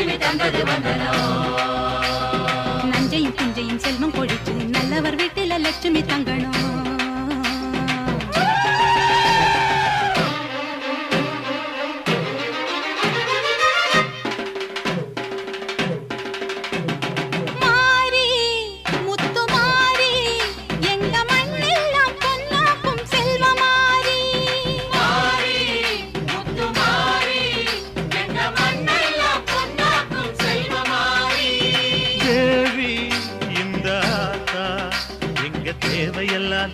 திரும்பி தந்தது வந்தனோ? நஞ்சையும் பிஞ்சையும் செல்வம் கொழிச்சு நல்லவர் வீட்டில லட்சுமி தங்கள்